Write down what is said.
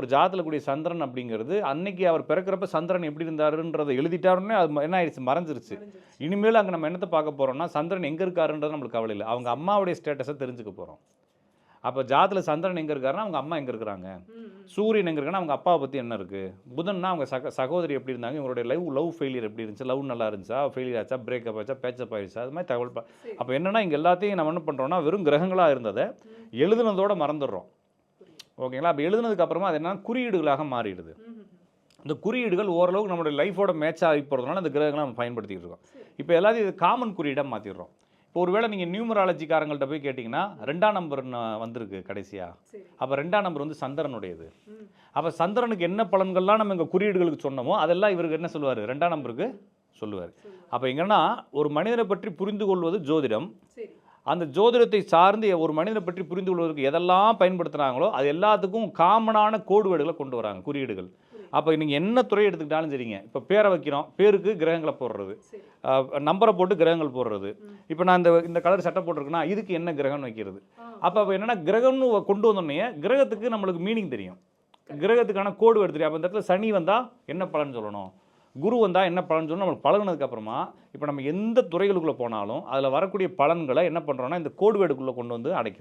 ஒரு ஜாதத்தில் கூடிய சந்திரன் அப்படிங்கிறது அன்னைக்கு அவர் பிறக்கிறப்ப சந்திரன் எப்படி இருந்தாருன்றதை எழுதிட்டாருன்னே அது என்ன ஆயிடுச்சு? மறைஞ்சிருச்சு. இனிமேல் அங்கே நம்ம என்னத்தை பார்க்க போகிறோம்னா சந்திரன் எங்கே இருக்காருன்றது நம்மளுக்கு கவலை இல்லை. அவங்க அம்மாவுடைய ஸ்டேட்டஸை தெரிஞ்சுக்க போகிறோம் அப்போ ஜாதத்தில் சந்திரன் எங்கே இருக்காருன்னா அவங்க அம்மா எங்கே இருக்கிறாங்க? சூரியன் எங்கே இருக்குன்னா அவங்க அப்பாவை பற்றி என்ன இருக்குது புதன்னா அவங்க சக சகோதரி எப்படி இருந்தாங்க? இவங்களுடைய லவ் லவ் ஃபெயிலியர் எப்படி இருந்துச்சு? லவ் நல்லா இருந்துச்சா? ஃபெயிலியர் ஆச்சா? பிரேக்கப் ஆச்சா? பேச்சப் ஆயிடுச்சா? அது மாதிரி தகவல் அப்போ என்னன்னா இங்கே எல்லாத்தையும் நம்ம என்ன பண்ணுறோம்னா வெறும் கிரகங்களாக இருந்ததை எழுதுனதோட மறந்துடுறோம். ஓகேங்களா? அப்போ எழுதுனதுக்கப்புறமா அது என்னன்னா குறியீடுகளாக மாறிடுது. இந்த குறியீடுகள் ஓரளவுக்கு நம்மளுடைய லைஃபோட மேட்ச் ஆகி போகிறதுனால அந்த கிரகங்களை நம்ம பயன்படுத்திக்கிட்டு இருக்கோம். இப்போ எல்லாத்தையும் இது காமன் குறியீடாக மாற்றிடுறோம் இப்போ ஒருவேளை நீங்கள் நியூமராலஜிக்காரங்கள்ட்ட போய் கேட்டிங்கன்னா ரெண்டாம் நம்பர் வந்திருக்கு கடைசியாக அப்போ ரெண்டாம் நம்பர் வந்து சந்திரனுடையது. அப்போ சந்திரனுக்கு என்ன பலன்கள்லாம் நம்ம இங்கே குறியீடுகளுக்கு சொன்னோமோ அதெல்லாம் இவருக்கு என்ன சொல்லுவார்? ரெண்டாம் நம்பருக்கு சொல்லுவார். அப்போ எங்கன்னா ஒரு மனிதனை பற்றி புரிந்து கொள்வது ஜோதிடம். அந்த ஜோதிடத்தை சார்ந்து ஒரு மனிதனை பற்றி புரிந்து கொள்வதற்கு எதெல்லாம் பயன்படுத்துகிறாங்களோ அது எல்லாத்துக்கும் காமனான கோடுவேடுகளை கொண்டு வராங்க குறியீடுகள். அப்போ நீங்கள் என்ன துறை எடுத்துக்கிட்டாலும் சரிங்க. இப்போ பேரை வைக்கிறோம். பேருக்கு கிரகங்களை போடுறது. நம்பரை போட்டு கிரகங்கள் போடுறது. இப்போ நான் இந்த இந்த கலர் சட்டை போட்டிருக்கேன்னா இதுக்கு என்ன கிரகம்னு வைக்கிறது. அப்போ அப்போ என்னன்னா கிரகம்னு கொண்டு வந்தோடனே கிரகத்துக்கு நம்மளுக்கு மீனிங் தெரியும். கிரகத்துக்கான கோடு எடுத்து அப்போ இந்த இடத்துல சனி வந்தால் என்ன பலன் சொல்லணும்? குரு வந்தால் என்ன பலன் சொன்னால் நம்மளுக்கு பழகுனதுக்கப்புறமா இப்போ நம்ம எந்த துறைகளுக்குள்ளே போனாலும் அதில் வரக்கூடிய பலன்களை என்ன பண்ணுறோன்னா இந்த கோடு வேடுக்குள்ளே கொண்டு வந்து அடைக்கிறோம்.